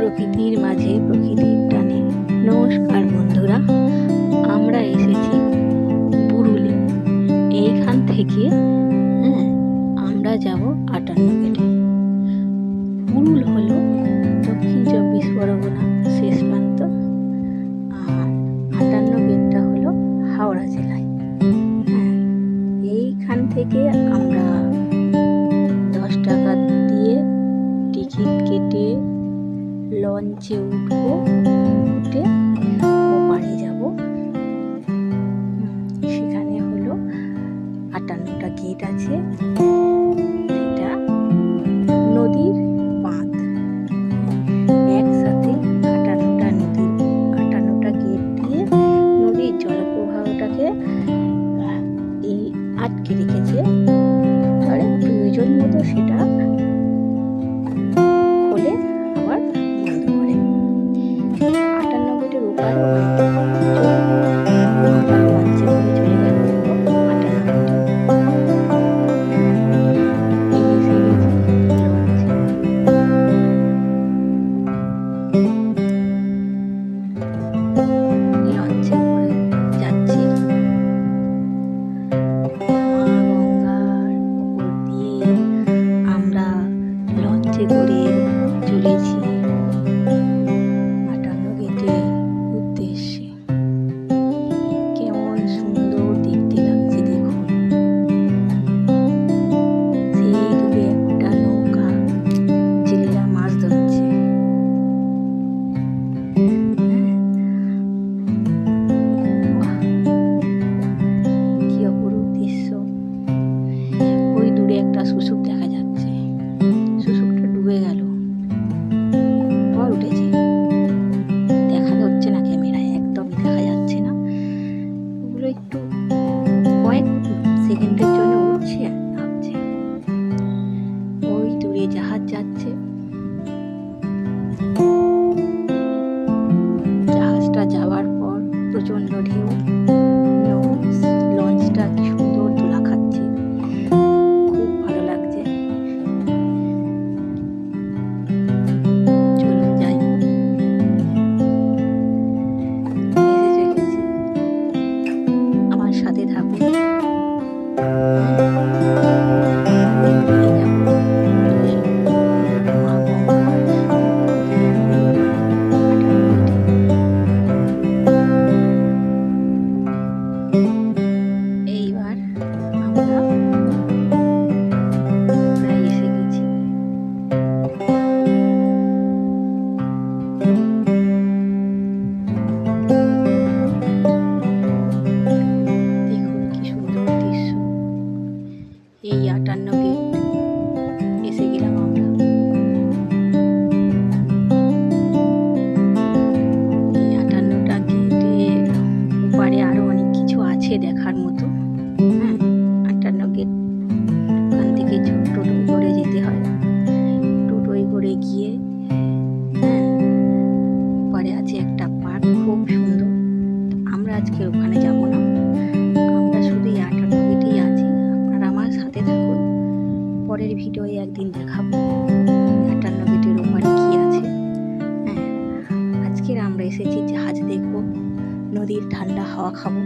প্রকৃতির মাঝে প্রকৃতির টানে। নমস্কার বন্ধুরা, আমরা এসেছি পুরুলিয়া এইখান থেকে হ্যাঁ আমরা যাব আটান্ন কেটে I know. নদীর ঠান্ডা হাওয়া খাবো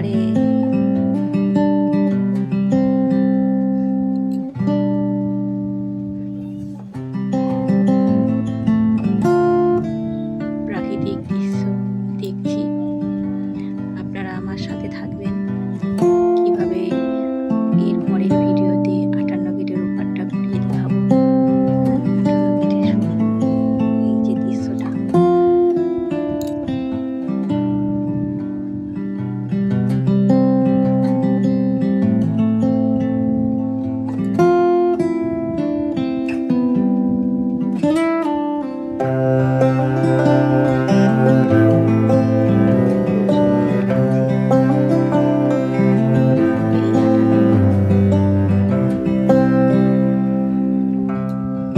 করে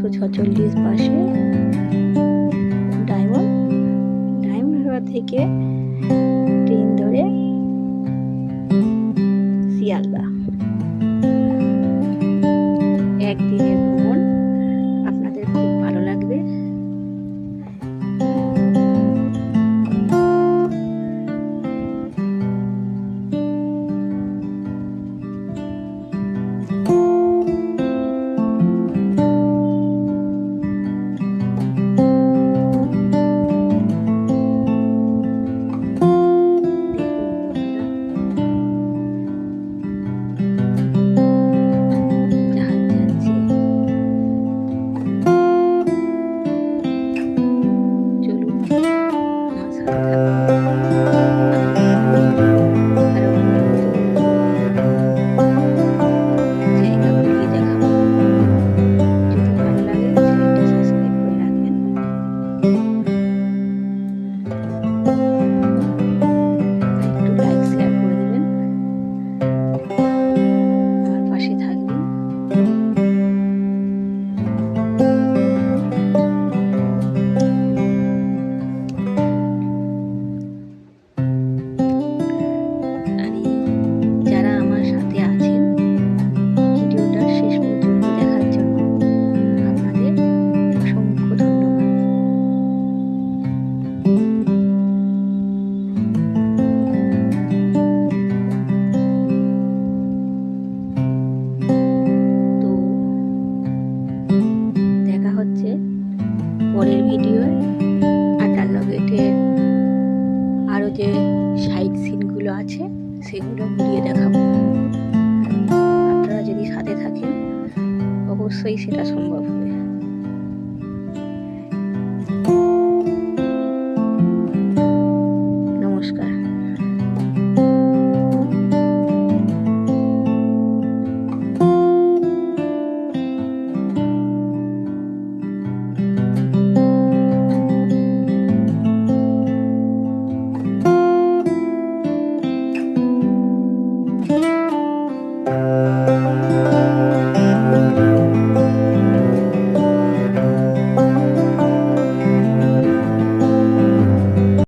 একশো ছচল্লিশ পাশে ডায়মন্ড ডায়মন্ড থেকে ট্রেন ধরে শিয়ালদা। একদিনের পরের ভিডিও আটান্ন গেটের আরও যে সাইড সিনগুলো আছে, সেগুলো ঘুরিয়ে দেখাবো। আপনারা যদি সাথে থাকেন, অবশ্যই সেটা সম্ভব হবে।